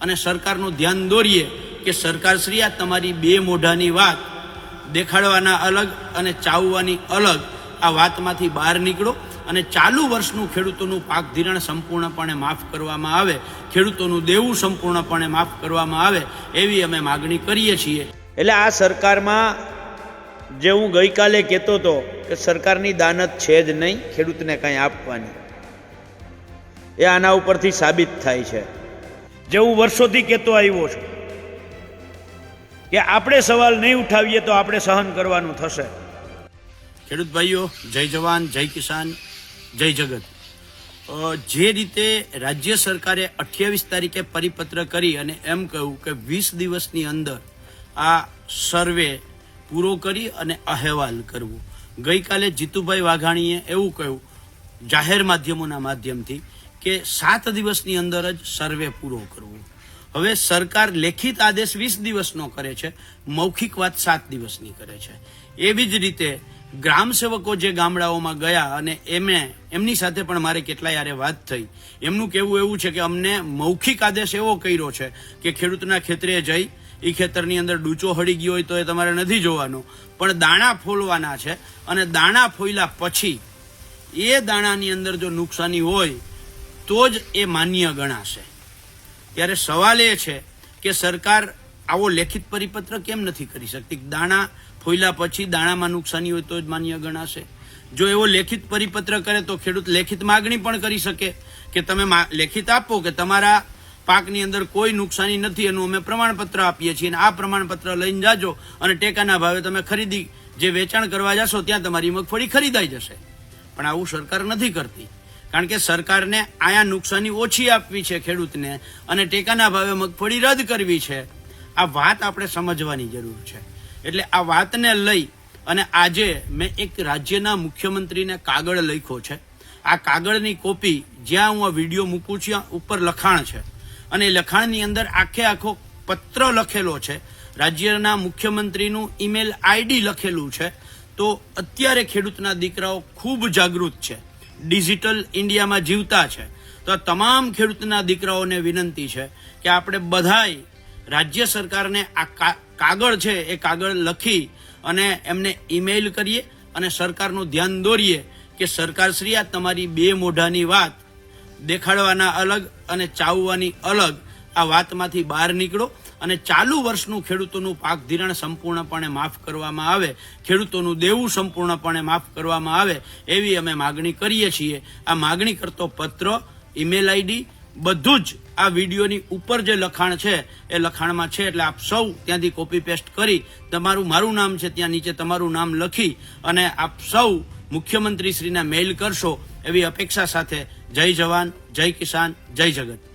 અને સરકારનું ધ્યાન દોરીએ કે સરકારશ્રી આ તમારી બે મોઢાની વાત દેખાડવાના અલગ અને ચાવવાની અલગ આ વાતમાંથી બહાર નીકળો અને ચાલુ વર્ષનું ખેડૂતોનું પાક ધિરાણ સંપૂર્ણપણે માફ કરવામાં આવે, ખેડૂતોનું દેવું સંપૂર્ણપણે માફ કરવામાં આવે એવી અમે માગણી કરીએ છીએ. એટલે આ સરકારમાં જે હું ગઈકાલે કહેતો હતો કે સરકારની દાનત છે જ નહીં, ખેડૂતને કંઈ આપવાની. એ આના ઉપરથી સાબિત થાય છે. જે હું વર્ષોથી કહેતો આવ્યો છું કે આપણે સવાલ નહીં ઉઠાવીએ તો આપણે સહન કરવાનું થશે. ખેડૂત ભાઈઓ, જય જવાન, જય કિસાન, જય જગત. જે રીતે રાજ્ય સરકારે અઠ્યાવીસ તારીખે પરિપત્ર કરી અને એમ કહ્યું કે વીસ દિવસની અંદર આ સર્વે પૂરો કરી અને અહેવાલ કરવો. ગઈકાલે જીતુભાઈ વાઘાણીએ એવું કહ્યું, જાહેર માધ્યમોના માધ્યમથી કે સાત દિવસની અંદર જ સર્વે પૂરો કરવો. હવે સરકાર લેખિત આદેશ વીસ દિવસનો કરે છે, મૌખિક વાત સાત દિવસની કરે છે. એવી જ રીતે ગ્રામ સેવકો જે ગામડાઓમાં ગયા અને એમણે એમની સાથે પણ મારે કેટલાય યારે વાત થઈ. એમનું કહેવું એવું છે કે અમને મૌખિક આદેશ એવો કર્યો છે કે ખેડૂતના ખેતરે જઈ એ ખેતરની અંદર ડૂચો હળી ગયો હોય તો એ તમારે નથી જોવાનો. પણ દાણા ફોલવાના છે અને દાણા ફોઈલા પછી એ દાણાની અંદર જો નુકસાની હોય તો જ એ માન્ય ગણાશે. ત્યારે સવાલ એ છે કે સરકાર આવો લેખિત પરિપત્ર કેમ નથી કરી શકતી? દાણા ફોઈલા પછી દાણામાં નુકસાની હોય તો જ માન્ય ગણાશે. જો એવો લેખિત પરિપત્ર કરે તો ખેડૂત લેખિત માગણી પણ કરી શકે કે તમે લેખિત આપો કે તમારા પાકની અંદર કોઈ નુકસાની નથી એનું અમે પ્રમાણપત્ર આપીએ છીએ અને આ પ્રમાણપત્ર લઈને જાજો અને ટેકાના ભાવે તમે ખરીદી, જે વેચાણ કરવા જશો ત્યાં તમારી મગફળી ખરીદાઈ જશે. પણ આવું સરકાર નથી કરતી. કારણ કે સરકારને આયા નુકસાની ઓછી આપવી છે ખેડૂતને અને ટેકાના ભાવે મગફળી રદ કરવી છે. આ વાત આપણે સમજવાની જરૂર છે. એટલે આ વાતને લઈ અને આજે મેં એક રાજ્યના મુખ્યમંત્રીને કાગળ લખ્યો છે. આ કાગળની કોપી જ્યાં હું આ વીડિયો મૂકું છું ઉપર લખાણ છે. અને લખાણની અંદર આખે આખો પત્ર લખેલો છે. રાજ્યના મુખ્યમંત્રીનું ઈમેલ આઈડી લખેલું છે. તો અત્યારે ખેડૂતના દીકરાઓ ખૂબ જાગૃત છે. ડિજિટલ ઇન્ડિયામાં જીવતા છે. તો તમામ ખેડૂતના દીકરાઓને વિનંતી છે કે આપણે બધાય રાજ્ય સરકારને આ કાગળ છે એ કાગળ લખી અને એમને ઈમેલ કરીએ અને સરકારનું ધ્યાન દોરીએ કે સરકારશ્રી આ તમારી બે મોઢાની વાત દેખાડવાના અલગ અને ચાવવાની અલગ આ વાતમાંથી બહાર નીકળો. અને ચાલુ વર્ષનું ખેડૂતોનું પાક ધિરાણ સંપૂર્ણપણે માફ કરવામાં આવે, ખેડૂતોનું દેવું સંપૂર્ણપણે માફ કરવામાં આવે એવી અમે માગણી કરીએ છીએ. આ માગણી કરતો પત્ર, ઈમેલ આઈડી, બધું જ આ વિડીયોની ઉપર જે લખાણ છે, એ લખાણમાં છે એટલે આપ સૌ ત્યાંથી કોપી પેસ્ટ કરી તમારું મારું નામ છે ત્યાં નીચે તમારું નામ લખી અને આપ સૌ મુખ્યમંત્રીશ્રીને મેઇલ કરશો એવી અપેક્ષા સાથે જય જવાન, જય કિસાન, જય જગત.